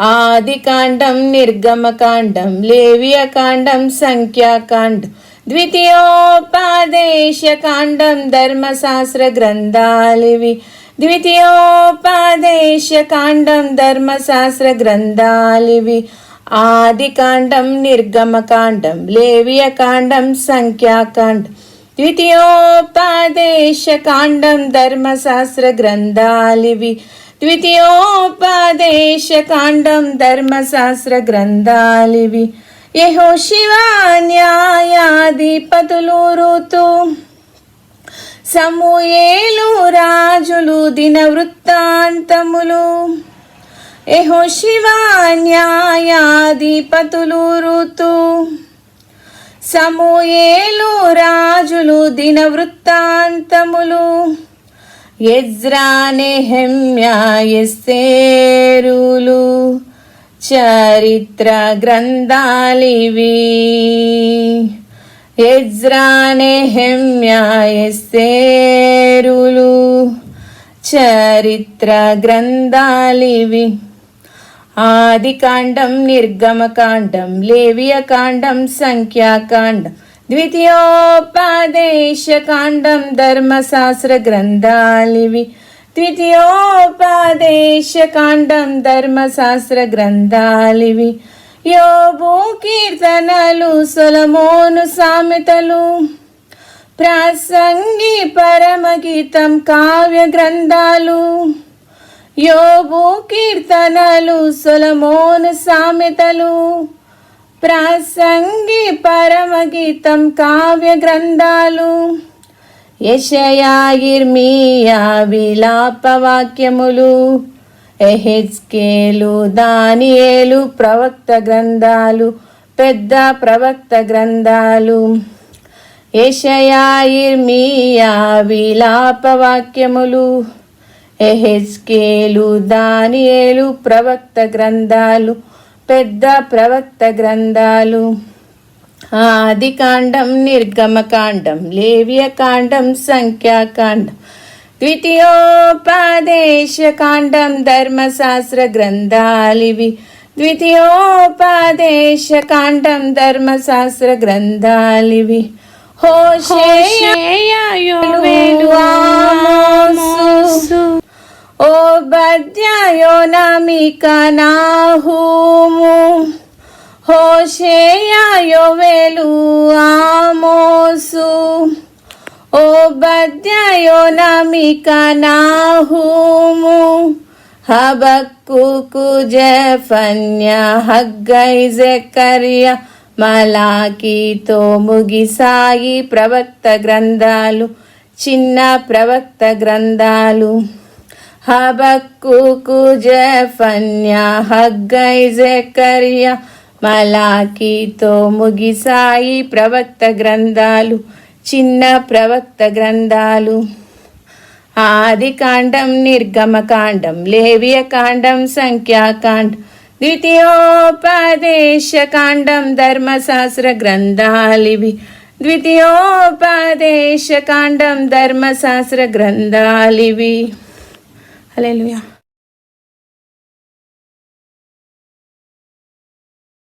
ఆదికాండం నిర్గమకాండం లేవ్యకాండం సంఖ్యాకాండం ద్వితీయోపాదేశకాండం ధర్మశాస్త్ర గ్రంథాలివి. ద్వితీయోపాదేశకాండం ధర్మశాస్త్ర గ్రంథాలివి. ఆదికాండం నిర్గమకాండం లేవ్యకాండం సంఖ్యాకాండం. ద్వితీయోపాదేశకాండం ధర్మశాస్త్ర గ్రంథాలివి. ద్వితీయోపదేశకాండం ధర్మశాస్త్ర గ్రంథాలివి. యహో శివ న్యాయాధిపతులు ఋతు సమూయేలు రాజులు దిన వృత్తాంతములు యహో శివ న్యాయాధిపతులు ఋతు సమూయేలు రాజులు దిన వృత్తాంతములు ఎస్రానెహమ్యాయస్తేరులు చరిత్ర గ్రంథాలివి ఎజ్రానెహమ్యాయస్తేరులు చరిత్ర గ్రంథాలివి ఆదికాండం నిర్గమకాండం లేవియకాండం సంఖ్యాకాండం ద్వితీయోపదేశకాండం ధర్మశాస్త్ర గ్రంథాలివి ద్వితీయోపదేశకాండం ధర్మశాస్త్ర గ్రంథాలివి యోబు కీర్తనలు సొలమోను సామెతలు. ప్రాసంగి పరమగీతం కావ్య గ్రంథాలు యోబు కీర్తనలు సొలమోను సామెతలు. ప్రాసంగి పరమగీతం కావ్య గ్రంథాలు. యషయాయిర్మియా విలాప వాక్యములు ఎహెచ్కేలు దానియేలు ప్రవక్త గ్రంథాలు పెద్ద ప్రవక్త గ్రంథాలు. యషయాయిర్మియా విలాప వాక్యములు ఎహెచ్కేలు దానియేలు ప్రవక్త గ్రంథాలు. పెద్ద ప్రవక్త గ్రంథాలు. ఆదికాండం నిర్గమకాండం లేవ్యకాండం సంఖ్యాకాండం ద్వితీయోపదేశకాండం ధర్మశాస్త్ర గ్రంథాలివి. ద్వితీయోపదేశకాండం ధర్మశాస్త్ర గ్రంథాలివి. హోషేయాయోవేలు ఓ బద్యాయోనమిక నాహూము హోషేయాయోవేలు ఆమోసు. ఓ బద్యాయోనమిక నాహూము హబక్కుకు జఫన్య హగ్గై జకర్య మలాకీతో ముగిసాయి ప్రవక్త గ్రంథాలు చిన్న ప్రవక్త గ్రంథాలు. హబక్కుకు జఫన్య హగ్గై జకర్య మలాకీతో ముగిసాయి ప్రవక్త గ్రంథాలు చిన్న ప్రవక్త గ్రంథాలు. ఆదికాండం నిర్గమకాండం లేవియకాండం సంఖ్యాకాండం ద్వితీయోపదేశకాండం ధర్మశాస్త్ర గ్రంథాలివి. ద్వితీయోపదేశకాండం ధర్మశాస్త్ర గ్రంథాలివి. هللويا.